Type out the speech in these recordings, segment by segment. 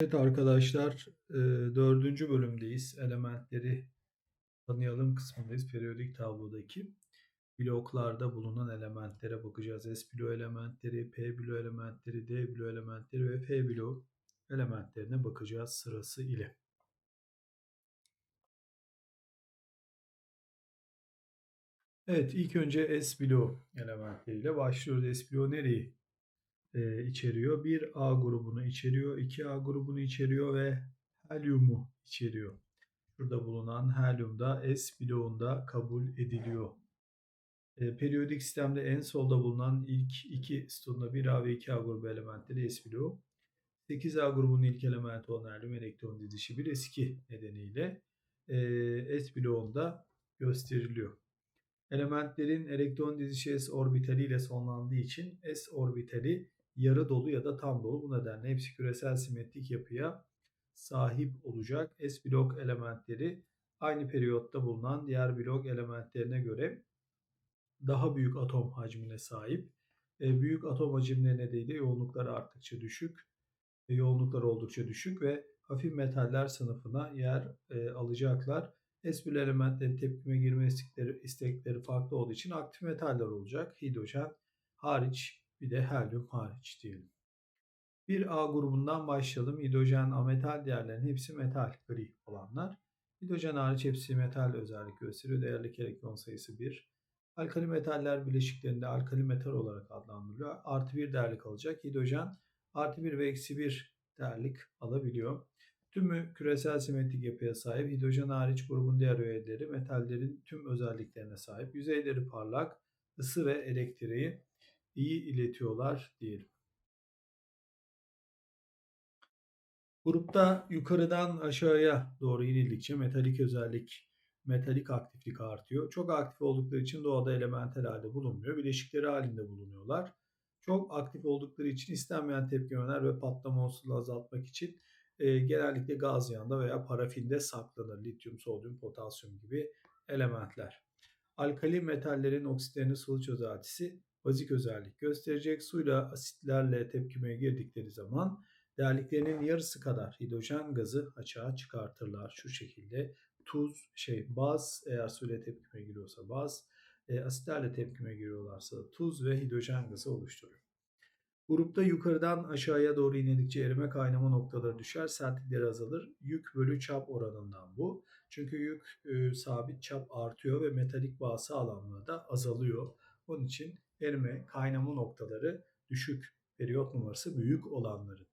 Evet arkadaşlar, dördüncü bölümdeyiz. Elementleri tanıyalım kısmındayız. Periyodik tablodaki bloklarda bulunan elementlere bakacağız. S bloğu elementleri, P bloğu elementleri, D bloğu elementleri ve F bloğu elementlerine bakacağız sırası ile. Evet, ilk önce S bloğu elementleriyle başlıyoruz. S bloğu nereyi e, içeriyor? Bir A grubunu içeriyor, 2A grubunu içeriyor ve helyumu içeriyor. Şurada bulunan helyum da S bloğunda kabul ediliyor. E, periyodik sistemde en solda bulunan ilk iki sütunda 1A ve 2A grubu elementleri S bloğu. 8A grubunun ilk elementi olan helyum elektron dizilişi 1 S2 nedeniyle e, S bloğunda gösteriliyor. Elementlerin elektron dizilişi S orbitali ile sonlandığı için S orbitali yarı dolu ya da tam dolu. Bu nedenle hepsi küresel simetrik yapıya sahip olacak. S blok elementleri aynı periyotta bulunan diğer blok elementlerine göre daha büyük atom hacmine sahip. E, büyük atom hacimleri nedeniyle yoğunlukları arttıkça düşük, e, yoğunluklar oldukça düşük ve hafif metaller sınıfına yer e, alacaklar. S1 elementlerin tepkime girme istekleri, istekleri farklı olduğu için aktif metaller olacak. Hidrojen hariç bir de helyum hariç diyelim. Bir A grubundan başlayalım. Hidrojen ametal değerlerin hepsi metal gri olanlar. Hidrojen hariç hepsi metal özellik gösteriyor. Değerlik elektron sayısı 1. Alkali metaller bileşiklerinde alkali metal olarak adlandırılıyor. Artı 1 değerlik alacak. Hidrojen artı 1 ve eksi 1 değerlik alabiliyor. Tümü küresel simetrik yapıya sahip. Hidrojen hariç grubun diğer üyeleri metallerin tüm özelliklerine sahip. Yüzeyleri parlak, ısı ve elektriği iyi iletiyorlar diyelim. Grupta yukarıdan aşağıya doğru inildikçe metalik özellik, metalik aktiflik artıyor. Çok aktif oldukları için doğada elementel halde bulunmuyor. Bileşikleri halinde bulunuyorlar. Çok aktif oldukları için istenmeyen tepkimeler ve patlama olasılığını azaltmak için e, genellikle gaz yanında veya parafinde saklanır. Lityum, sodyum, potasyum gibi elementler. Alkali metallerin oksitlerini sıvı çözeltisi bazik özellik gösterecek. Suyla asitlerle tepkimeye girdikleri zaman değerliklerinin yarısı kadar hidrojen gazı açığa çıkartırlar. Şu şekilde tuz, şey baz eğer suyla tepkime giriyorsa baz, e, asitlerle tepkime giriyorlarsa tuz ve hidrojen gazı oluşturur. Grupta yukarıdan aşağıya doğru inildikçe erime kaynama noktaları düşer, sertlikleri azalır. Yük bölü çap oranından bu. Çünkü yük e, sabit çap artıyor ve metalik bağ sağlamlığı da azalıyor. Onun için erime kaynama noktaları düşük. Periyot numarası büyük olanların.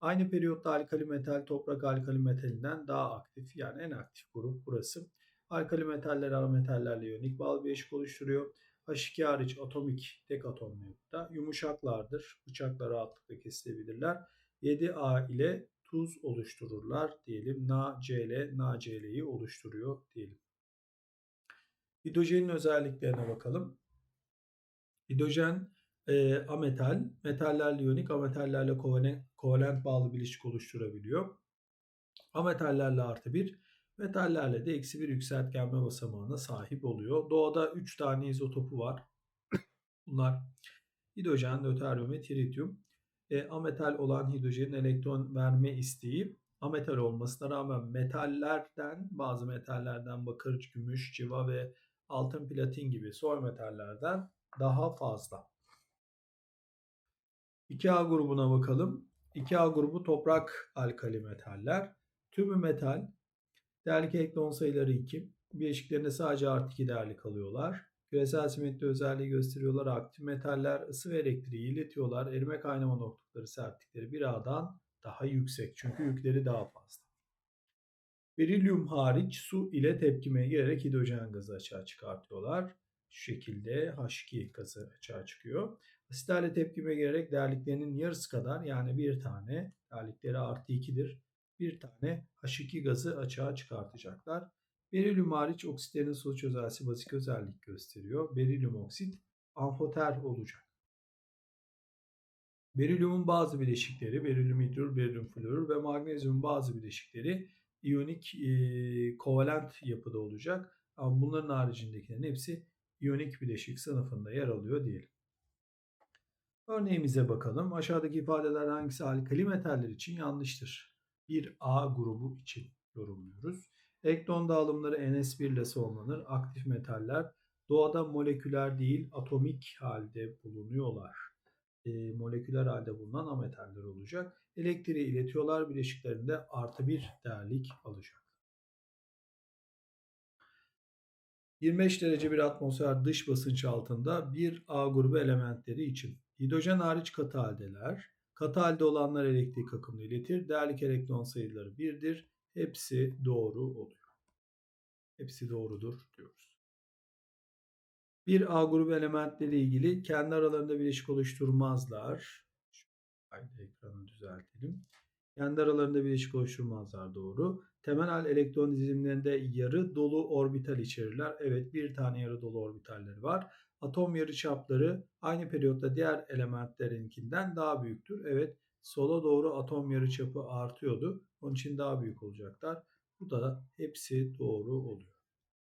Aynı periyotta alkali metal toprak alkali metalinden daha aktif. Yani en aktif grup burası. Alkali metaller ara metallerle iyonik bağlı bileşik oluşturuyor. H2 hariç atomik tek atomlu yapıda yumuşaklardır. Bıçakla rahatlıkla kesilebilirler. 7A ile tuz oluştururlar diyelim. NaCl, NaCl'yi oluşturuyor diyelim. Hidrojenin özelliklerine bakalım. Hidrojen e, ametal, metallerle iyonik, ametallerle kovalent, kovalent bağlı bileşik oluşturabiliyor. Ametallerle artı 1, metallerle de eksi 1 yükseltgenme basamağına sahip oluyor. Doğada 3 tane izotopu var. Bunlar hidrojen, nöteryum ve tritium. E, ametal olan hidrojenin elektron verme isteği ametal olmasına rağmen metallerden, bazı metallerden bakır, gümüş, civa ve altın, platin gibi soy metallerden daha fazla. 2A grubuna bakalım. 2A grubu toprak alkali metaller. Tümü metal. Değerlik elektron sayıları 2. Bileşiklerinde sadece artı 2 değerli kalıyorlar. Küresel simetri özelliği gösteriyorlar. Aktif metaller ısı ve elektriği iletiyorlar. Erime kaynama noktaları sertlikleri 1A'dan daha yüksek. Çünkü yükleri daha fazla. Berilyum hariç su ile tepkimeye girerek hidrojen gazı açığa çıkartıyorlar. Şekilde H2 gazı açığa çıkıyor. Asitlerle tepkime girerek değerliklerinin yarısı kadar yani bir tane değerlikleri artı 2'dir. Bir tane H2 gazı açığa çıkartacaklar. Berilyum hariç oksitlerin su çözelsi bazik özellik gösteriyor. Berilyum oksit amfoter olacak. Berilyumun bazı bileşikleri, berilyum hidrür, berilyum florür ve magnezyumun bazı bileşikleri iyonik e, kovalent yapıda olacak. Ama bunların haricindekilerin hepsi iyonik bileşik sınıfında yer alıyor diyelim. Örneğimize bakalım. Aşağıdaki ifadeler hangisi alkali metaller için yanlıştır? bir A grubu için yorumluyoruz. Elektron dağılımları NS1 ile sonlanır. Aktif metaller doğada moleküler değil atomik halde bulunuyorlar. E, moleküler halde bulunan ametaller olacak. Elektriği iletiyorlar bileşiklerinde artı bir değerlik alacak. 25 derece bir atmosfer dış basınç altında bir A grubu elementleri için hidrojen hariç katı haldeler, katı halde olanlar elektrik akımını iletir. Değerlik elektron sayıları 1'dir. Hepsi doğru oluyor. Hepsi doğrudur diyoruz. Bir A grubu elementleri ilgili kendi aralarında bileşik oluşturmazlar. Haydi ekranı düzeltelim. Kendi aralarında bileşik oluşturmazlar doğru. Temel hal elektron dizimlerinde yarı dolu orbital içerirler. Evet bir tane yarı dolu orbitalleri var. Atom yarıçapları aynı periyotta diğer elementlerinkinden daha büyüktür. Evet sola doğru atom yarıçapı artıyordu. Onun için daha büyük olacaklar. Bu da hepsi doğru oluyor.